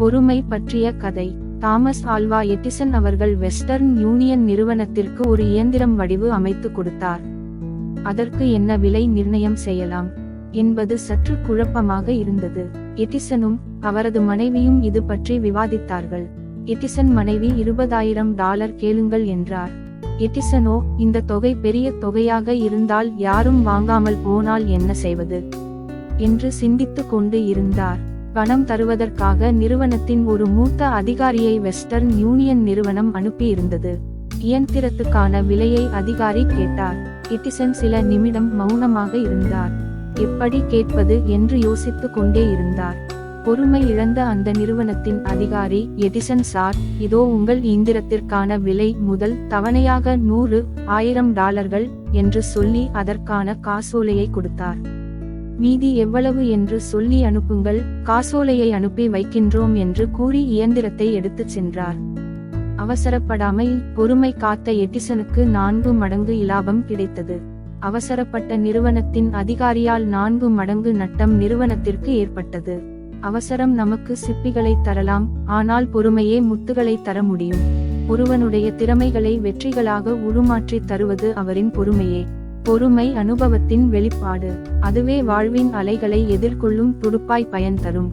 பொறுமை பற்றிய கதை. தாமஸ் ஆல்வா எட்டிசன் அவர்கள் வெஸ்டர்ன் யூனியன் நிறுவனத்திற்கு ஒரு இயந்திரம் வடிவு அமைத்து கொடுத்தார். அதற்கு என்ன விலை நிர்ணயம் செய்யலாம்? என்பது சற்று குழப்பமாக இருந்தது. எட்டிசனும் அவரது மனைவியும் இது பற்றி விவாதித்தார்கள். எட்டிசன் மனைவி இருபதாயிரம் டாலர் கேளுங்கள் என்றார். எட்டிசனோ இந்த தொகை பெரிய தொகையாக இருந்தால் யாரும் வாங்காமல் போனால் என்ன செய்வது? என்று சிந்தித்துக் கொண்டு இருந்தார். பணம் தருவதற்காக நிறுவனத்தின் ஒரு மூத்த அதிகாரியை வெஸ்டர்ன் யூனியன் நிறுவனம் அனுப்பியிருந்தது. இயந்திரத்துக்கான விலையை அதிகாரி கேட்டார். எட்டிசன் சில நிமிடம் மௌனமாக இருந்தார். எப்படி கேட்பது? என்று யோசித்து கொண்டே இருந்தார். பொறுமை இழந்த அந்த நிறுவனத்தின் அதிகாரி எடிசன் சார் இதோ உங்கள் இயந்திரத்திற்கான விலை முதல் தவணையாக நூறு ஆயிரம் டாலர்கள் என்று சொல்லி அதற்கான காசோலையை கொடுத்தார். மீதி எவ்வளவு என்று சொல்லி அனுப்புங்கள் காசோலையை அனுப்பி வைக்கின்றோம் என்று கூறி இயந்திரத்தை எடுத்துச் சென்றார். அவசரப்படாமல் பொறுமை காத்த எட்டிசனுக்கு நான்கு மடங்கு இலாபம் கிடைத்தது. அவசரப்பட்ட நிறுவனத்தின் அதிகாரியால் நான்கு மடங்கு நட்டம் நிறுவனத்திற்கு ஏற்பட்டது. அவசரம் நமக்கு சிப்பிகளை தரலாம் ஆனால் பொறுமையே முத்துகளை தர முடியும். ஒருவனுடைய திறமைகளை வெற்றிகளாக உருமாற்றி தருவது அவரின் பொறுமையே. பொறுமை அனுபவத்தின் வெளிப்பாடு. அதுவே வாழ்வின் அலைகளை எதிர்கொள்ளும் துடுப்பாய் பயன் தரும்.